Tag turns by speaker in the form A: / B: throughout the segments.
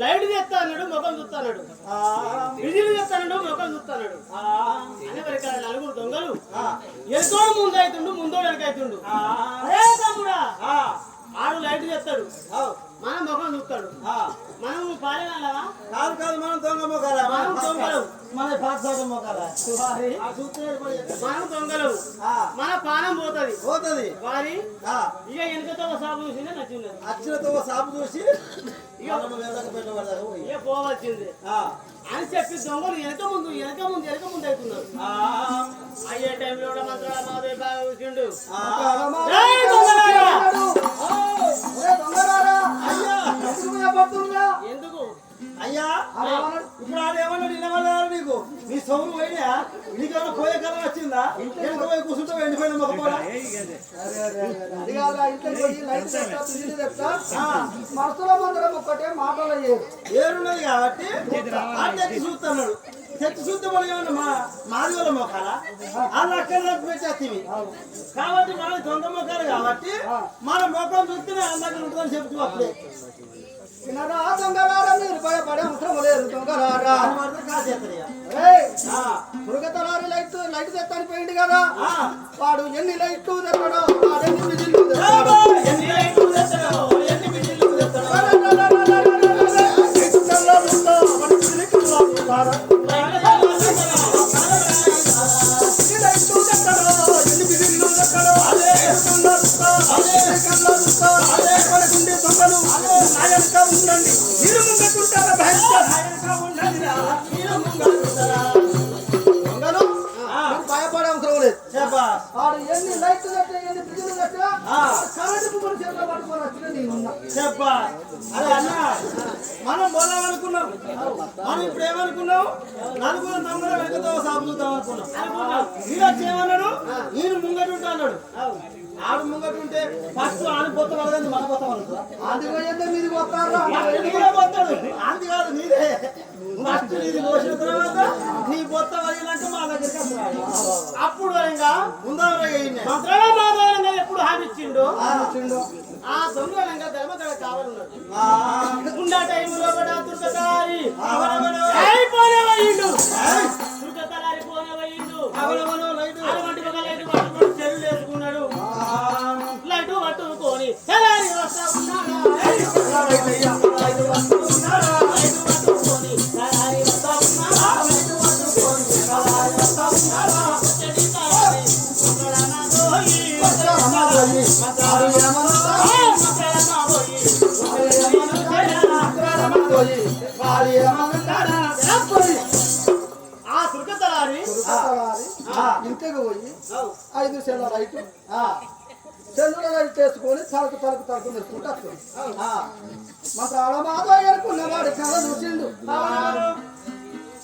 A: Light తెస్తా అన్నాడు ముఖం చూస్తాడు విజిల్ తెస్తాడు ముఖం చూస్తాడు అనే మరి నలుగురు దొంగలు. ఎరుకోడు ముందు అవుతుండు ముందోడు వెనకైతుండు అరే తమ్ముడా ఆడు లైట్ తెస్తాడు
B: అవు,
A: మనం ముఖం చూస్తాడు. మనం పాలేనల్లవా
B: కాదు కాదు మనం దొంగ మొక్కలా
A: మనం దొంగలం.
B: మన పాఠశాల మొక్కలా చూస్తే
A: మనం దొంగలం. మన పానం పోతది.
B: పోతుంది.
A: వారి ఇక వెనుకతో సాగు చూసిందే నచ్చింది
B: అచ్చులతో సాపు చూసి ఆ,
A: అని చెప్పి దొంగలు వెనక ముందు వెనక ముందు వెనక ముందు అవుతున్నారు. అయ్యే టైంలో కూడా మంత్రాల బాగా కూర్చుండు?
C: ఎందుకు?
B: అయ్యా? ఇప్పుడు ఆడేమన్నాడు వినమన్నారు నీకు? నీ సౌండ్ పోయినా నీకేమైనా పోయే కాలం వచ్చిందా? వెనుక పోయి కూర్చుంటే ఎండిపోయిన మొక్కపోడా
C: అరే, అరే, అరే, అది కాదురా, ఇంట్లోకి పోయి లైట్ తెస్తా, బిజిలి తెస్తా. మనసులో మందరం ఒక్కటే మాటలు అయ్యేది
B: ఏరున్నది కాబట్టి ఆ తెచ్చి చూస్తున్నాడు. తెచ్చి చూస్తే మనం ఏమన్నా మా మాది వాళ్ళ మొక్కలా వాళ్ళు అక్కడ కాబట్టి మన సొంత మొక్కలు కాబట్టి మన మొక్కలు చూస్తేనే అందరికీ ఉంటుందని చెప్తూ అప్పుడే.
C: వినరా దొంగలారా మీరు భయపడే అవసరం లేదు
B: ఆ,
C: మురుగతలారి లైట్ లైట్ తెస్తాని పోయింది కదా. వాడు ఎన్ని లైట్లు తెస్తాడో వాడు ఎన్ని భయపడే అవసరం లేదు. లైట్లు ఎన్ని
B: చెప్పా. అరే అన్న మనం పోదాం అనుకున్నాం మనం ఇప్పుడు ఏమనుకున్నాం నలుగురు తమ్ముడు వెంకతో సాగుతాం అనుకున్నాం. వీడు వచ్చి ఏమన్నాడు నేను ముంగట ఉంటా అన్నాడు. ఆడు ముంగట ఉంటే ఫస్ట్ ఆడు పోతాం అడగండి మన పోతాం అనుకో.
C: అది పోయిందే మీది పోతారా?
B: పోతాడు. అంది కాదు నీదే. ఫస్ట్ నీది పోసిన తర్వాత నీ పొత్త వదిలినాక మా దగ్గరికి
A: అప్పుడు ఇంకా
B: ఉందాం రా
A: మంత్రాల మాధవరంగా ఎప్పుడు హామీ ఇచ్చిండు?
C: చిండు
A: ఆ దొంగలంగా ధర్మకడ కావాలన్నాడు. ఉండా టైంలో కూడా దుర్గతారి
C: ఇంటికి పోయి ఐదు సెల్ల లైట్ సెల్లుల లైట్ వేసుకొని తలకు తలకు తలకు వస్తుంది. మంత్రాల మాధవ అనుకున్నవాడు కథ చూసిండు.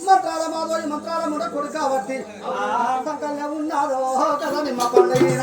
C: మంత్రాల మాధవ మంత్రాల ముడ కొడు కాబట్టి సంకల్యం ఉన్నాదో కదా నిమ్మ పండుగ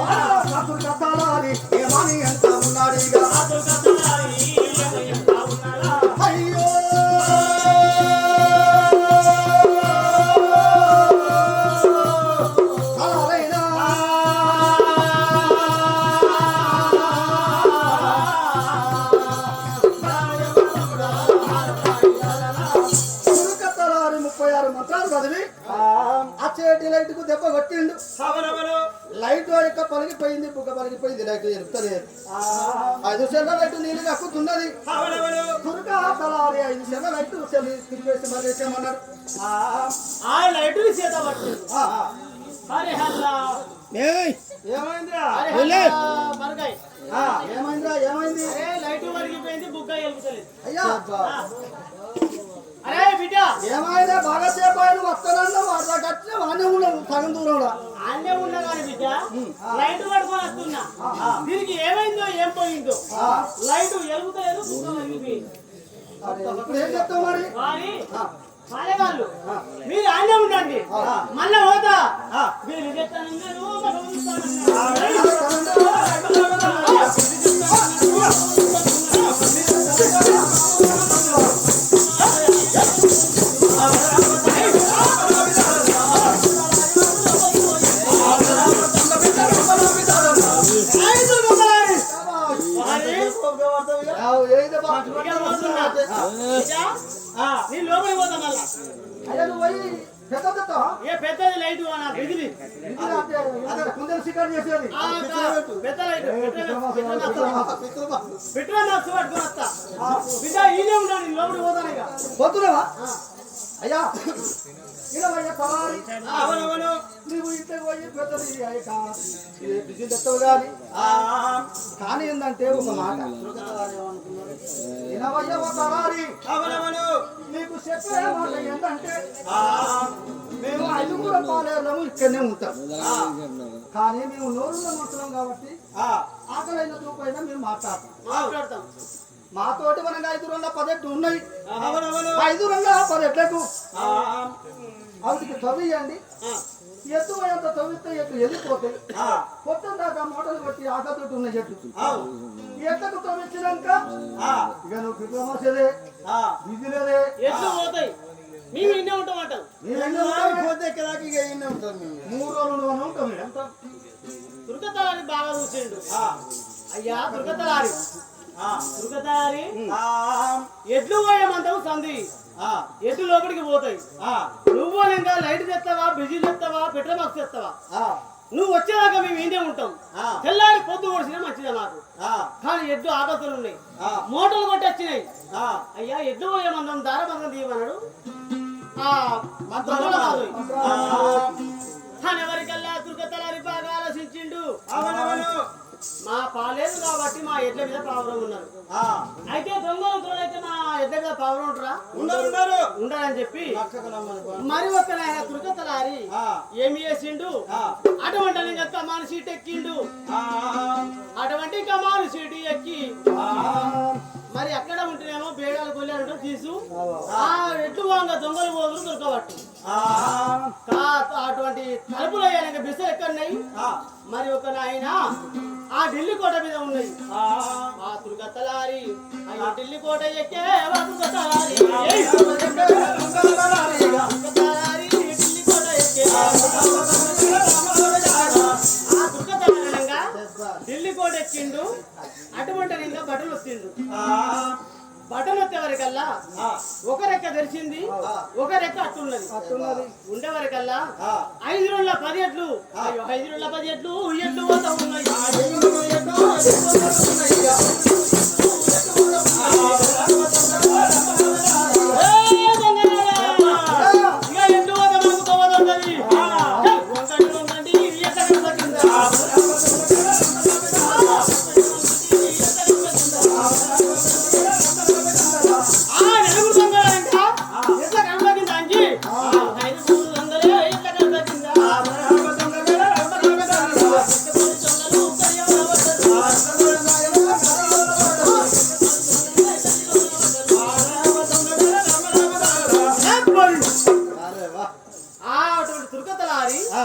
C: లైట్ యొక్క పలిగిపోయింది బుగ్గ పలిగిపోయింది లైట్ ఎరుపుతలేదు ఐదు సెల్ల లైట్ నీళ్ళు కక్కుతున్నది. తలారి ఐదు సెల్ల లైట్ చెల్లి తిరిగేసి మరేసేమన్నాడు
A: ఆ లైట్ చేత పట్టు అరే హల్లా
B: ఏమైందిరా?
C: ఏమైంది?
A: అరే లైట్ వరిగిపోయింది బుగ్గ ఎలుగుతలేదు.
C: అయ్యా! ఏమైనా బాగా సేపు ఆయన వస్తానన్నా కట్టిన వానే ఉన్నావు సగం దూరంలో
A: అన్నే ఉన్నా కానీ బిడ్డ లైట్ పడుకొని వస్తున్నా దీనికి ఏమైందో ఏం పోయిందో లైట్.
C: అరే, ఇప్పుడు ఏం చెప్తావు మరి
A: పాలేవాళ్ళు మీరు ఆన్నే ఉండండి మళ్ళా పోతా మీరు చెప్తానన్నారు నీ లోపలికి పోతా మళ్ళా.
C: అయ్యా, నువ్వు పోయి పెద్ద పెద్ద
A: ఏ పెద్దది లైట్ బిగిలి
C: అదే కుందేలు షికారు చేసేది.
A: పెద్ద లైట్ పెట్రోల్ నచ్చు పట్టుకొని వస్తా. బిడ్డ ఈనే ఉన్నాను నేను లోపలికి పోతాను ఇక.
C: పోతున్నావా? అయ్యా! ఇలా అయ్యా పరారి
B: అవునవును
C: నీవు ఇంటికి పోయి పెద్దది అయ్యి కా- ఇది బిజీ కానీ కానీ ఏంటంటే ఒక మాట. పరారి
B: అవునవును
C: నీకు చెప్పే మాట ఏంటంటే మేము ఐదుగురు పాలేరులము ఇక్కడనే ఉంటాం. కానీ మేము నోరున్న మనుషులం కాబట్టి ఆకలైన తూపైన మేము మాట్లాడతాం.
A: మాట్లాడతాం.
C: మాతోటి మనకు ఐదు రోజుల పదెట్లు ఉన్నాయి. ఐదు రోజుల పదెట్లకు. ఆవిడకి తవ్వియండి
A: ఆ,
C: ఎత్తు పోయేంత తవ్వితే ఎత్తు వెళ్ళిపోతాయి పొద్దున్న దాకా మూటలు కొట్టి ఆకతోటి ఉన్న చెట్టు ఎత్తకు తవ్వించినాక ఇక నువ్వు డిప్లొమాసేదే బిజీ లేదే
A: ఎట్లు పోతాయి? మేము ఉంటాం అంటాం?
B: పోతే ఇక ఉంటాం
C: మూడు రోజులు
A: బాగా చూసిండు. అయ్యా దుర్గతలారి ఎడ్లు పోయమంటావు సంధి. ఎడ్లు లోపలికి పోతాయి. నువ్వు ఇంకా లైట్ తెస్తావా బిజీ తెస్తావా పెట్రోల్ బాక్స్ తెస్తావా నువ్వు వచ్చేదాకా మేము ఇండే ఉంటాం. తెల్లారి పొద్దు కొడిసినా మంచిదే మాకు. కానీ ఎడ్లు ఆకతులు ఎడ్ల మీద పావురం ఉన్నారు? అయితే దొంగలు తోడైతే మా ఎడ్ల మీద పావురం ఉంటారా
B: ఉన్నారు ఉన్నారు.
A: ఉండరని చెప్పి. మరి ఒక నాయన దుర్గతలారి
B: ఆ,
A: ఏమి చేసిండు? అటువంటి కమాను సీట్ ఎక్కిండు. అటువంటి కమాను సీటు ఎక్కి. మరి అక్కడ ఉంటేనేమో బేడాలు కొల్లాడు తీసు. ఆ ఎడ్లు వాంగ దొంగలు పోదురు దొరకబట్టు అటువంటి తలుపులు అయ్యాక బిస్సలు ఎక్కడున్నాయి? మరి ఒక నాయన ఆ ఢిల్లీ కోట మీద ఉన్నాయి
B: ఆ,
A: అయ్యో ఢిల్లీ కోట ఎక్కే వా ఎక్కిండు అటువంటి ఇంకా బట్టలు వచ్చిండు బట్టలు వచ్చే వరకల్లా
B: ఆ,
A: ఒక రెక్క తెరిచింది ఒక రెక్క అట్టున్నది.
C: అట్టున్నది.
A: ఉండే వరకల్లా
B: ఆ.
A: ఐదు రోజుల పది ఎట్లు అయ్యో ఐదు రోజుల పది ఎట్లు ఎట్లు పోతా ఉన్నాయి.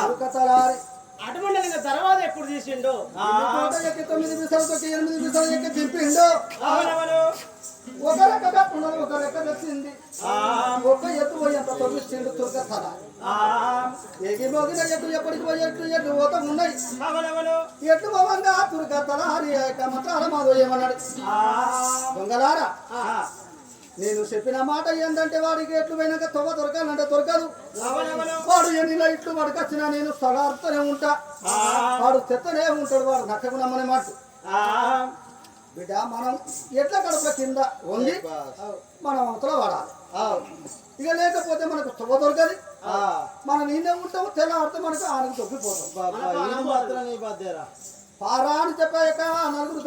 A: ఇంకా తర్వాత ఎప్పుడు తీసిండో
C: ఎక్కి తొమ్మిది తొక్కి ఎనిమిది ఎక్కి. ఒక రెక్క కట్టున్నది ఒక రెక్క తెచ్చింది
B: ఆ,
C: ఒక్క ఎత్తు పోయి అంత తొమ్మిదిండు తురకతల
B: ఆ,
C: ఎగి మోగిన ఎట్లు ఎప్పటికి పోయి ఎట్లు పోత ఉన్నాయి. ఎట్లు పోవంగా తురకతల హరి మంత్రాల మాధవ ఏమన్నాడు
B: ఆ,
C: దొంగలారా?
B: ఆ,
C: నేను చెప్పిన మాట ఏంటంటే వాడికి ఎట్లు పోయినాక తొవ్వ దొరకాలంటే దొరకదు. వాడు ఎన్ని లైట్లు పడకొచ్చినా నేను సగాడుతూనే ఉంటా. వాడు చెత్తనే ఉంటాడు వాడు నక్కకు నమ్మని మాట. బిడ్డ మనం ఎట్ల కడుపుల కింద వంగి మనం అవతల వాడాలి. ఇక లేకపోతే మనకు తొవ్వ దొరకదు. మనం ఈయన ఉంటాము తెల్లాడితే మనకు ఆనకు తొక్కిపోతాం పారా అని చెప్పాక నలుగురు